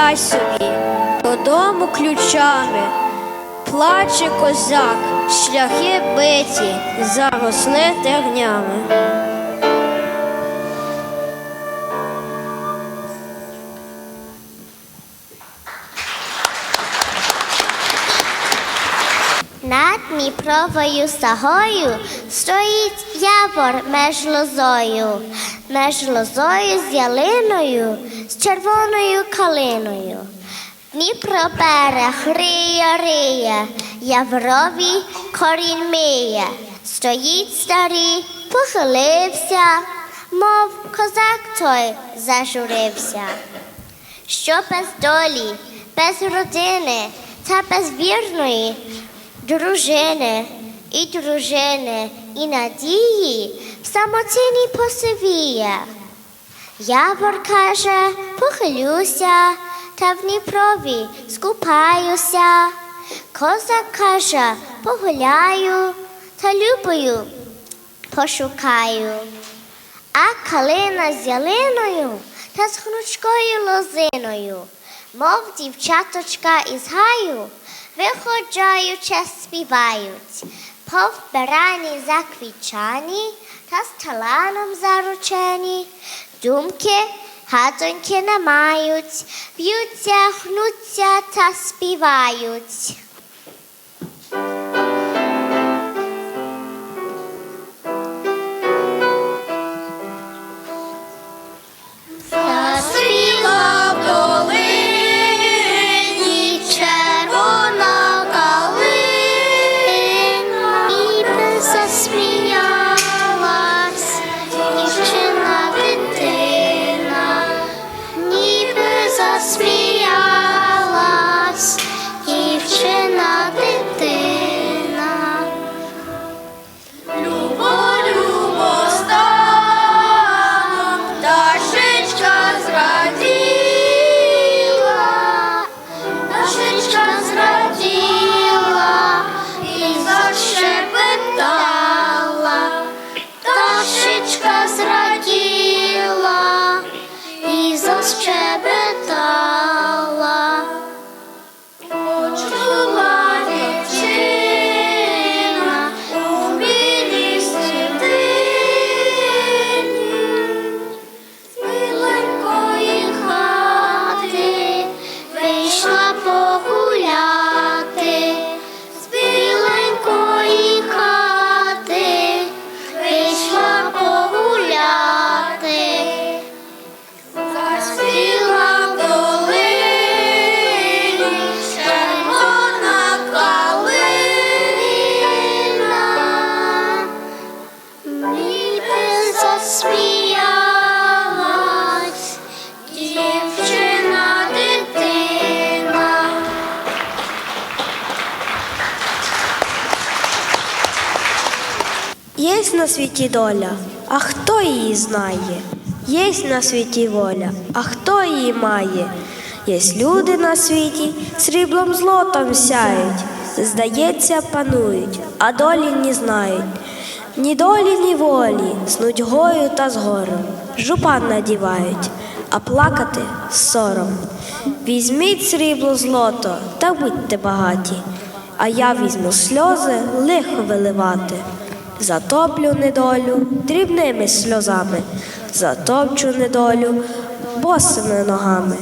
летять собі, додому ключами. Плаче козак, шляхи биті, заросли тернями. Над Дніпровою сагою стоїть явор меж лозою, меж лозою з ялиною, червоною калиною. Дніпро берег риє, риє, яврові корінь миє. Стоїть старий, похилився, мов козак той зажурився що без долі, без родини та без вірної дружини і дружини, і надії в самотині посивіє. Явор каже, похилюся, та в Дніпрові скупаюся. Козак каже, погуляю, та любою пошукаю. А калина з ялиною та з гнучкою лозиною, мов дівчаточка із гаю, виходжаючи співають, повбирані заквічані та з таланом заручені, думки гадоньки не мають, б'ються, гнуться та співають. trust me. На світі доля, а хто її знає? Єсть на світі воля, а хто її має? Єсть люди на світі, сріблом злотом сяють, здається, панують, а долі не знають. Ні долі, ні волі, з нудьгою та з горем, жупан надівають, а плакати сором. Візьміть срібло злото та будьте багаті, а я візьму сльози лихо виливати. Затоплю недолю дрібними сльозами, затопчу недолю босими ногами.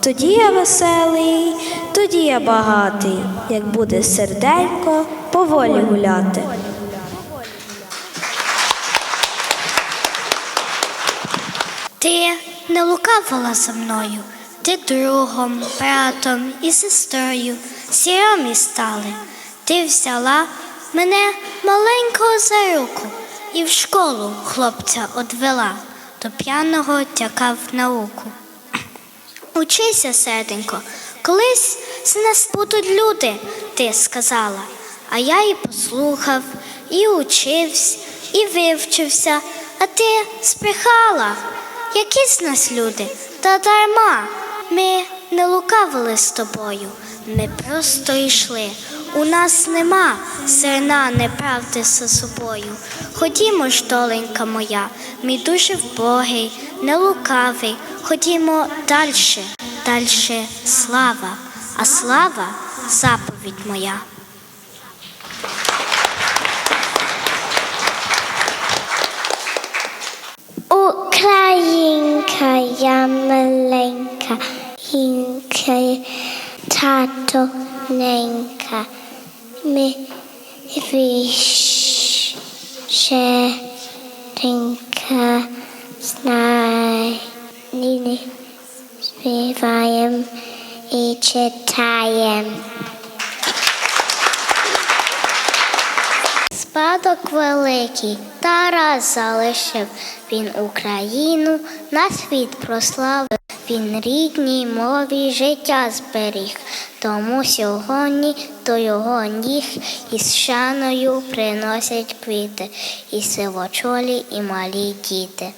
Тоді я веселий, тоді я багатий, як буде серденько поволі гуляти. Ти не лукавила за мною, ти другом, братом і сестрою сіромі стали. Ти взяла мене маленького за руку і в школу хлопця одвела, до п'яного тякав науку. Учися, серденько, колись з нас будуть люди, ти сказала. А я і послухав, і учився, і вивчився, а ти збрехала. Які з нас люди, та дарма. Ми не лукавили з тобою, ми просто йшли. У нас нема зерна неправди за собою. Ходімо ж, доленька моя, мій дуже вбогий, не лукавий, ходімо далі. дальше слава, а слава заповідь моя. Українка, я маленька, інка, тато знай, ніни, співаєм і читаєм. Спадок великий Тарас залишив, він Україну на світ прославив, він рідній мові життя зберіг, тому сьогодні до його ніг із шаною приносять квіти, і сивочолі, і малі діти.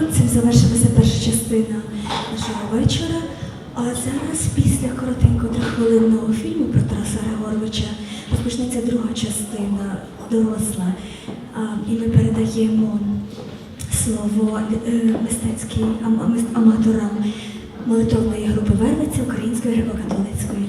Цим завершилася перша частина нашого вечора. А зараз, після коротенького трьоххвилинного фільму про Тараса Григоровича, розпочнеться друга частина доросла. І ми передаємо слово е, мистецьким ам- ам- аматорам молитовної групи Вервиця Української греко-католицької